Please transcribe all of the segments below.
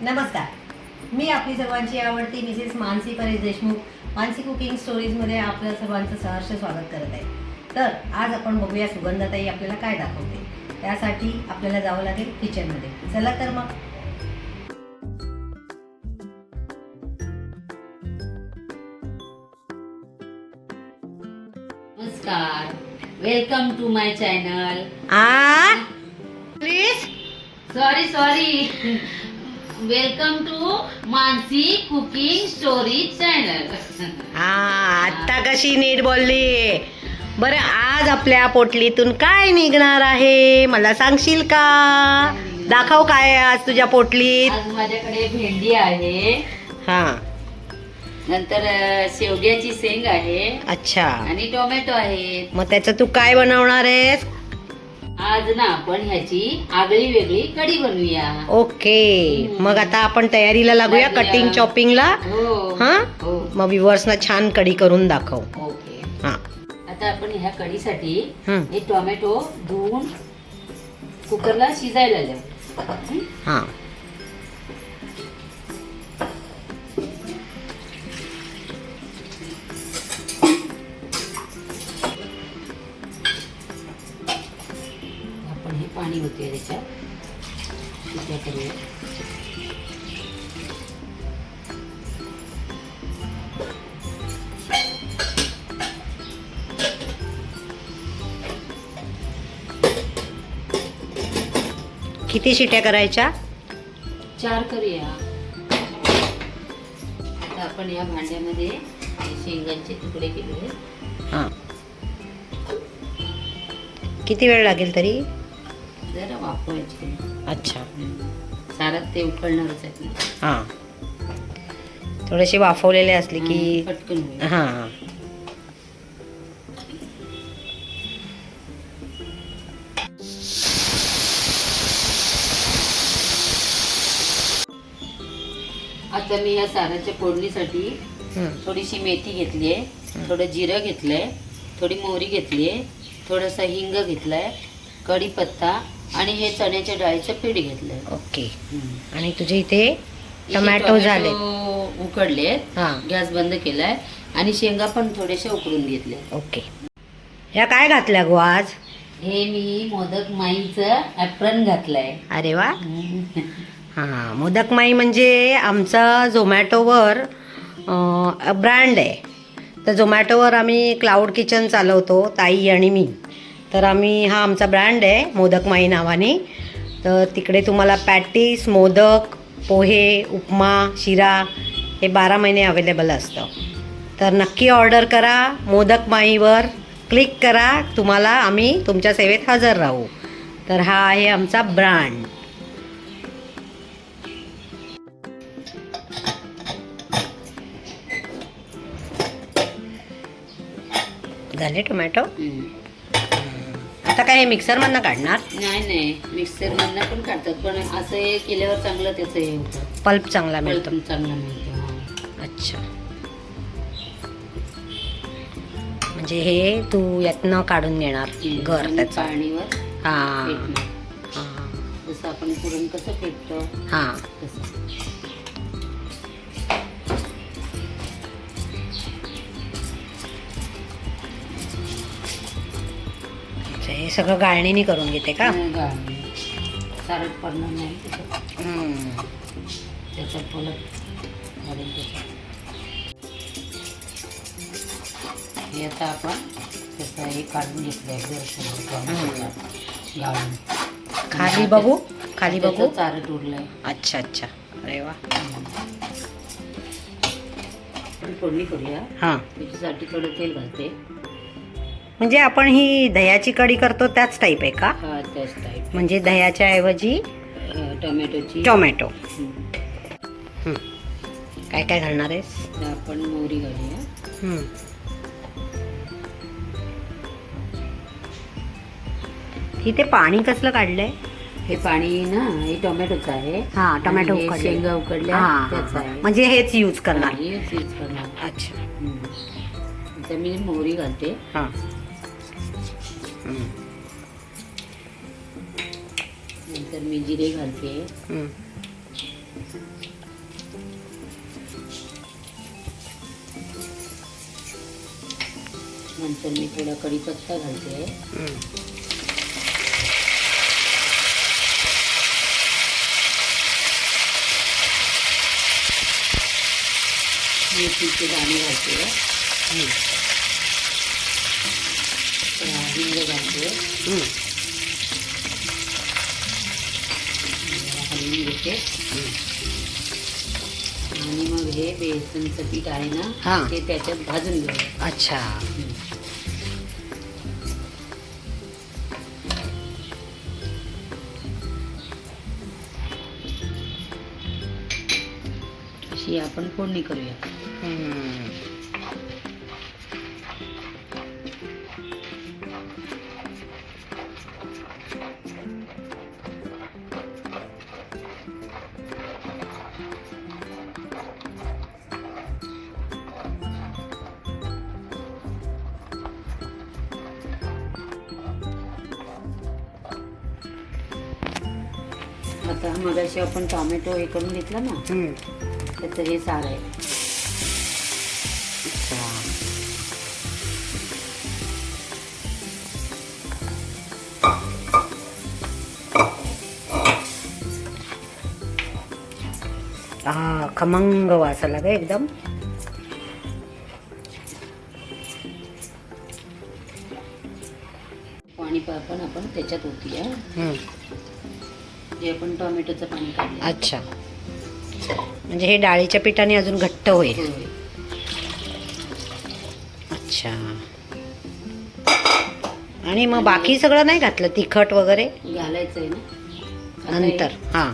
नमस्कार. मी आपली सर्वांची आवडती मिसेस मानसी परेश देशमुख मानसी कुकिंग स्टोरीजमध्ये आपलं सर्वांचं सहर्ष स्वागत करत आहे. तर आज आपण बघूया सुगंधताई आपल्याला काय दाखवते. त्यासाठी आपल्याला जावं लागेल किचनमध्ये चला तर मग. नमस्कार. Welcome to my channel a? Please sorry sorry welcome to Mansi cooking story channel हा आता कशी नीट बोलली. बरं आज आपल्या पोटलीतून काय निघणार आहे? मला सांगशील का? दाखव काय आहे आज तुझ्या पोटलीत? आज माझ्याकडे भेंडी आहे. हा. नंतर अ, शेवग्याची शेंग आहे. अच्छा. आणि टोमॅटो आहे मग त्याचं तू काय बनवणार आहेस? आज ना आपण ह्याची आगळी वेगळी कढी बनवूया. ओके. मग आता आपण तयारीला लागूया लागूया. कटिंग चॉपिंगला हो. हा? हो. मग विवर्सना छान कडी करून दाखव. ओके. हा. आता आपण ह्या कढीसाठी हं. हे टोमॅटो धुवून कुकरला शिजायला हं? हा. पाणी होते त्याच्यात. शिट्या करूया किती शिट्या करायच्या? चार करूया. आता आपण या भांड्यामध्ये शेंगांचे तुकडे केले. हा. किती वेळ लागेल तरी? जरा वापरायचे अच्छा. सारात ते उकळणारच आहेत हा. थोडेसे वाफवलेले असले की पटकन हा हा. आता मी या साराच्या फोडणीसाठी. थोडीशी मेथी घेतली आहे थोडं जिरं घेतलंय थोडी मोहरी घेतली आहे थोडासा हिंग घेतलाय कढीपत्ता आणि हे चण्याच्या डाळीचं पीठ घेतलंय. ओके. आणि तुझे इथे टोमॅटो झाले. उकडले हा. गॅस बंद केलाय. आणि शेंगा पण थोडेसे उकडून घेतले ओके. ह्या काय घातल्या गो आज? हे मी मोदक माईचं ॲप्रन घातलंय. अरे वा. हां मोदक माई म्हणजे आमचा झोमॅटोवर ब्रँड आहे. तर झोमॅटोवर आम्ही क्लाउड किचन चालवतो ताई आणि मी. तर आम्ही हा आमचा ब्रँड आहे मोदक माई नावाने. तर तिकडे तुम्हाला पॅटीस मोदक पोहे उपमा शिरा हे बारा महिने अवेलेबल असतं. तर नक्की ऑर्डर करा मोदक माईवर क्लिक करा तुम्हाला आम्ही तुमच्या सेवेत हजर राहू. तर हा आहे आमचा ब्रँड झाले टोमॅटो? आता काय हे मिक्सरमधनं काढणार? नाही नाही. मिक्सर मधनं पण काढतात पण असं हे केल्यावर चांगलं त्याचं हे होतं. पल्प चांगला मिळतो. पलटून चांगलं मिळतं हा. अच्छा. म्हणजे हे तू यातनं काढून घेणार घर आणि त्याचं. पाणीवर हा. फेटणार. हा. जसं आपण पुरण कसं फेटतो हा. तसं. हे सगळं गाळणीने करून घेते का? नाही गाळणी. सारट पडणार नाही. त्याच्यात. हम्म. त्याच्यात फुलत घालून त्याच्यात. हे आता आपण त्याचं हे काढून गाळून खाली बघू? खाली बघू? त्याचं चारट उरलंय अच्छा अच्छा. अरे वा. फोडणी करूया. हा. त्याच्यासाठी थोडं तेल घालते. म्हणजे आपण ही दह्याची कढी करतो त्याच टाईप आहे का हा त्याच टाईप म्हणजे दह्याच्या ऐवजी टोमॅटोची टोमॅटो हं. हं. काय काय घालणार आहेस आता आपण मोहरी घालूया हं. इथे पाणी कसलं काढलंय हे पाणी ना हे टोमॅटोचं आहे हा टोमॅटो आणि हे उकडले. शेंगा उकडल्या त्याचं हा. आहे म्हणजे हेच यूज करणार हा, हेच यूज करणार अच्छा हं. आता मी मोहरी घालते हं. नंतर मी जिरे घालते हं. नंतर मी थोडा कढीपत्ता घालते हम्म. मेथीचे दाणे घालते हलवून घेते आणि मग हे बेसनचं पीठ आहे हा. ना ते त्याच्यात भाजून घ्यावं अच्छा. अशी आपण फोडणी करूया. आता मगाशी आपण टोमॅटो हे करून घेतला ना. त्याचं हे सार आहे हा खमंग वास आला का एकदम पाणी पण आपण त्याच्यात हम्म. जे आपण टोमॅटोचं पाणी काढलं. अच्छा. म्हणजे हे डाळीच्या पिठाने अजून घट्ट होईल. अच्छा. आणि मग बाकी सगळं नाही घातलं? तिखट वगैरे? घालायचं आहे ना नंतर हे हां.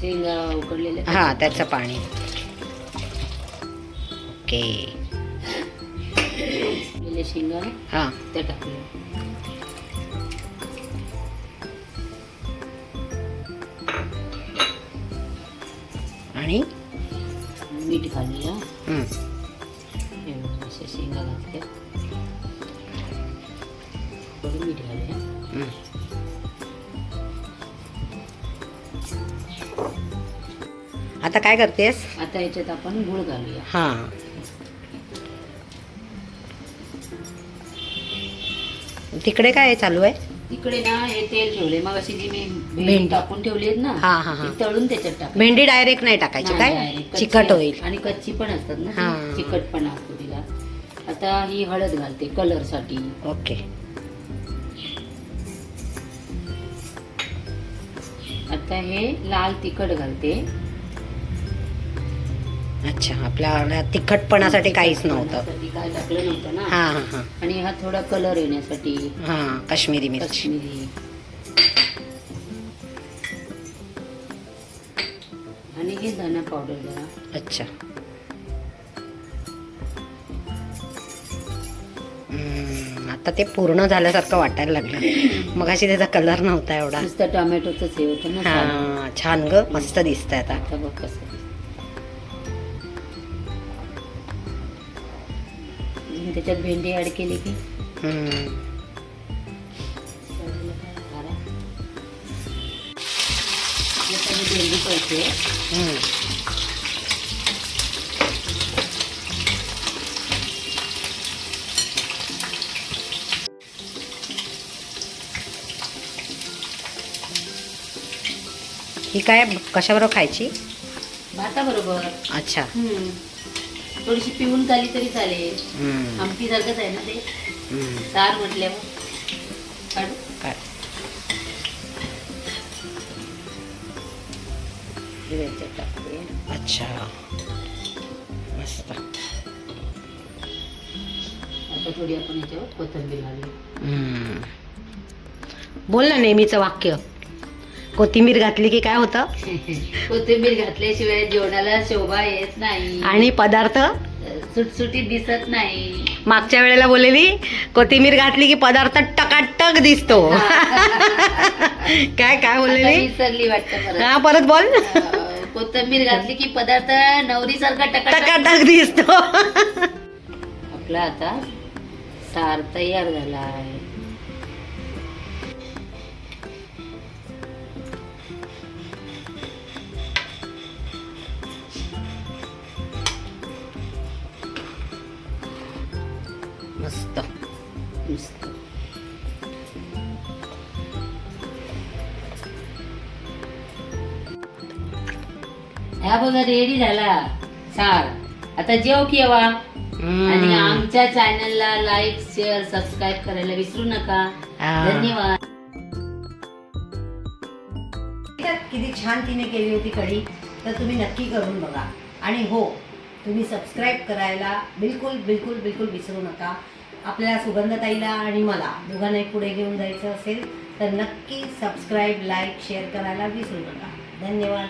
शेंगा उकडलेल्या हां त्याचं पाणी. ओके. शेंगा हां. त्या टाकल्या. आणि मीठ घालूया अशा शेंगा घातल्या थोडं मीठ घालूया. आता काय करतेस? आता याच्यात आपण गुळ घालूया. हां. तिकडे काय चालू आहे? इकडे ना हे तेल ठेवले मग अशी जी मी भेंडी. टाकून ठेवली आहेत ना हा, हा, हा. ती तळून त्याच्यात टाक भेंडी डायरेक्ट नाही टाकायची काय? चिकट होईल. आणि कच्ची पण असतात ना हा. ती चिकटपणा असतो तिला. आता ही हळद घालते कलरसाठी. ओके. आता हे लाल तिखट घालते. अच्छा आपल्या तिखटपणासाठी काहीच नव्हतं. तिखटपणासाठी काय टाकलं नव्हतं ना? हां हां हां. आणि हा थोडा कलर येण्यासाठी. हां काश्मीरी मिरची. काश्मीरी. आणि हे धना पावडर जरा अच्छा. हम्म, आता ते पूर्ण झाल्यासारखं वाटायला लागलं. मग अशी त्याचा कलर नव्हता एवढा. नुसतं टोमॅटोच हे होतं ना साधं. हा छान ग मस्त दिसतंय आता. आता बघ कसं त्याच्यात भेंडी ऍड केली की ही भेंडी हम्म. ही काय कशाबरोबर खायची भाताबरोबर अच्छा. थोडीशी पिऊन झाली तरी चालेल. हम्म. आमटी सारखंच आहे ना ते. हम्म. सार म्हटल्यावर. काढू? टाकते. अच्छा. मस्त. आता थोडी आपण याच्यावर कोथिंबीर घालू हम्म. बोल ना नेहमीचं वाक्य. कोथिंबीर घातली की काय होतं? कोथिंबीर घातल्याशिवाय जेवणाला शोभा येत नाही. आणि पदार्थ? सुटसुटीत दिसत नाही. मागच्या वेळेला बोललेली कोथिंबीर घातली की पदार्थ टकाटक दिसतो. काय काय बोललेली? विसरली वाटतं हा परत बोल. कोथिंबीर घातली की पदार्थ नवरी सारखा टकाटक टकाटक दिसतो. आपला आता सार तयार झाला आहे. नुसतं ह्या बघा रेडी झाला. सार. आता जेव केव्हा आणि आमच्या चॅनलला लाईक शेअर सबस्क्राईब करायला विसरू नका. धन्यवाद. किती छान तिने केली होती कढी. तर तुम्ही नक्की करून बघा. आणि हो तुम्ही सबस्क्राईब करायला बिलकुल बिलकुल बिलकुल विसरू नका. आपल्याला सुगंधताईला आणि मला दोघांनाही पुढे घेऊन जायचं असेल तर नक्की सबस्क्राईब लाईक शेअर करायला विसरू नका. धन्यवाद.